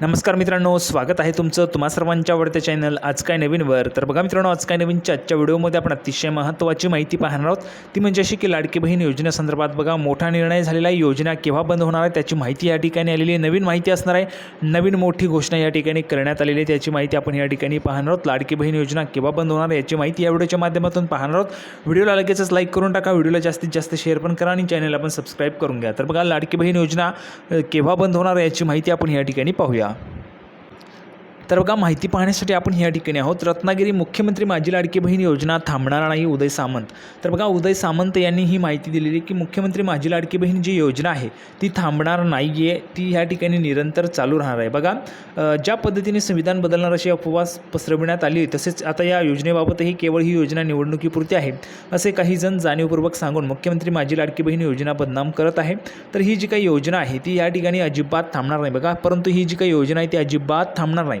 नमस्कार मित्रांनो स्वागत आहे तुमचं तुम्हा सर्वांच्या आवडत्या चॅनल आज काय नवीनवर. तर बघा मित्रांनो आज काय नवीनच्या आजच्या व्हिडिओमध्ये आपण अतिशय महत्त्वाची माहिती पाहणार आहोत. ती म्हणजे अशी की लाडकी बहीण योजनेसंदर्भात बघा मोठा निर्णय झालेला आहे. योजना केव्हा बंद होणार आहे त्याची माहिती या ठिकाणी आलेली आहे. नवीन माहिती असणार आहे. नवीन मोठी घोषणा या ठिकाणी करण्यात आलेली आहे. त्याची माहिती आपण या ठिकाणी पाहणार आहोत. लाडकी बहीण योजना केव्हा बंद होणार आहे याची माहिती या व्हिडिओच्या माध्यमातून पाहणार आहोत. व्हिडिओला लगेचच लाईक करून टाका. व्हिडिओला जास्तीत जास्त शेअर पण करा आणि चॅनलला पण सबस्क्राईब करून घ्या. तर बघा लाडकी बहीण योजना केव्हा बंद होणार आहे याची माहिती आपण या ठिकाणी पाहूया. तर बघा माहिती पाहण्यासाठी आपण ह्या ठिकाणी आहोत. रत्नागिरी मुख्यमंत्री माझी लाडकी बहीण योजना थांबणार नाही उदय सामंत. तर बघा उदय सामंत यांनी ही माहिती दिलेली की मुख्यमंत्री माझी लाडकी बहीण जी योजना आहे ती थांबणार नाही आहे ती ह्या ठिकाणी निरंतर चालू राहणार आहे. बघा ज्या पद्धतीने संविधान बदलणार अशी अपवास पसरविण्यात आली आहे, तसेच आता या योजनेबाबतही केवळ ही योजना निवडणुकीपुरती आहे असे काही जण जाणीवपूर्वक सांगून मुख्यमंत्री माझी लाडकी बहीण योजना बदनाम करत आहे. तर ही जी काही योजना आहे ती या ठिकाणी अजिबात थांबणार नाही बघा. परंतु ही जी काही योजना आहे ती अजिबात थांबणार नाही.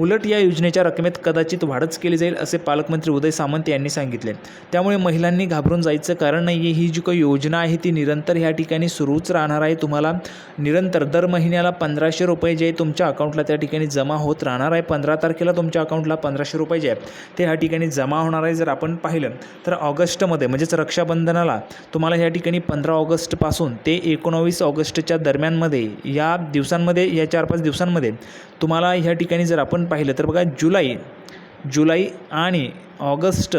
उलट या योजनेच्या रकमेत कदाचित वाढच केली जाईल असे पालकमंत्री उदय सामंत यांनी सांगितले. त्यामुळे महिलांनी घाबरून जायचं कारण नाही आहे ही जी काही योजना आहे ती निरंतर ह्या ठिकाणी सुरूच राहणार आहे. तुम्हाला निरंतर दर महिन्याला पंधराशे रुपये जे आहे तुमच्या अकाउंटला त्या ठिकाणी जमा होत राहणार आहे. पंधरा तारखेला तुमच्या अकाउंटला पंधराशे रुपये जे आहे ते ह्या ठिकाणी जमा होणार आहे. जर आपण पाहिलं तर ऑगस्टमध्ये म्हणजेच रक्षाबंधनाला तुम्हाला ह्या ठिकाणी पंधरा ऑगस्टपासून ते एकोणावीस ऑगस्टच्या दरम्यानमध्ये या दिवसांमध्ये या चार पाच दिवसांमध्ये तुम्हाला ह्या ठिकाणी जर आपण पाहिलं तर बघा जुलै जुलै आणि ऑगस्ट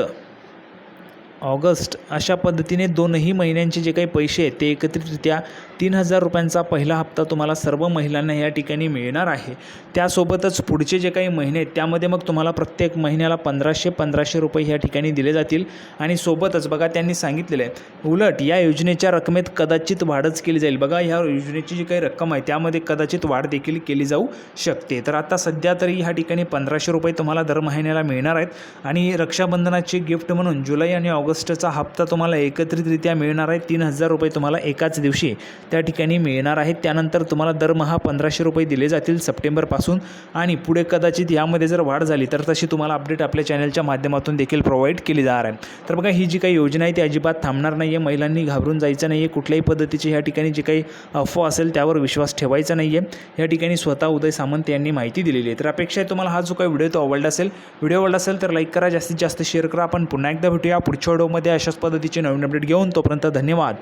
ऑगस्ट अशा पद्धतीने दोनही महिन्यांचे जे काही पैसे आहेत ते एकत्रितरित्या तीन हजार रुपयांचा पहिला हप्ता तुम्हाला सर्व महिलांना या ठिकाणी मिळणार आहे. त्यासोबतच पुढचे जे काही महिने आहेत त्यामध्ये मग तुम्हाला प्रत्येक महिन्याला पंधराशे पंधराशे रुपये या ठिकाणी दिले जातील. आणि सोबतच बघा त्यांनी सांगितलेलं आहे उलट या योजनेच्या रकमेत कदाचित वाढच केली जाईल. बघा ह्या योजनेची जी काही रक्कम आहे त्यामध्ये कदाचित वाढ देखील केली जाऊ शकते. तर आता सध्या तरी ह्या ठिकाणी पंधराशे रुपये तुम्हाला दर महिन्याला मिळणार आहेत. आणि रक्षाबंधनाची गिफ्ट म्हणून जुलै आणि ऑगस्ट ऑगस्टचा हप्ता तुम्हाला एकत्रितरित्या मिळणार आहे. तीन हजार रुपये तुम्हाला एकाच दिवशी त्या ठिकाणी मिळणार आहेत. त्यानंतर तुम्हाला दरमहा पंधराशे रुपये दिले जातील सप्टेंबरपासून आणि पुढे कदाचित यामध्ये जर वाढ झाली तर तशी तुम्हाला अपडेट आपल्या चॅनलच्या माध्यमातून देखील प्रोव्हाइड केली जाणार आहे. तर बघा ही जी काही योजना आहे ती अजिबात थांबणार नाही आहे महिलांनी घाबरून जायचं नाही आहे कुठल्याही पद्धतीची ह्या ठिकाणी जी काही अफवा असेल त्यावर विश्वास ठेवायचा नाही आहे या ठिकाणी स्वतः उदय सामंत यांनी माहिती दिलेली आहे. तर अपेक्षा आहे तुम्हाला हा जो काही व्हिडिओ तो आवडला असेल व्हिडिओ आवडला असेल तर लाईक करा. जास्तीत जास्त शेअर करा. आपण पुन्हा एकदा भेटूया. पुढच्या व्हिडिओमध्ये अशाच पद्धतीचे नवीन अपडेट घेऊन तोपर्यंत धन्यवाद.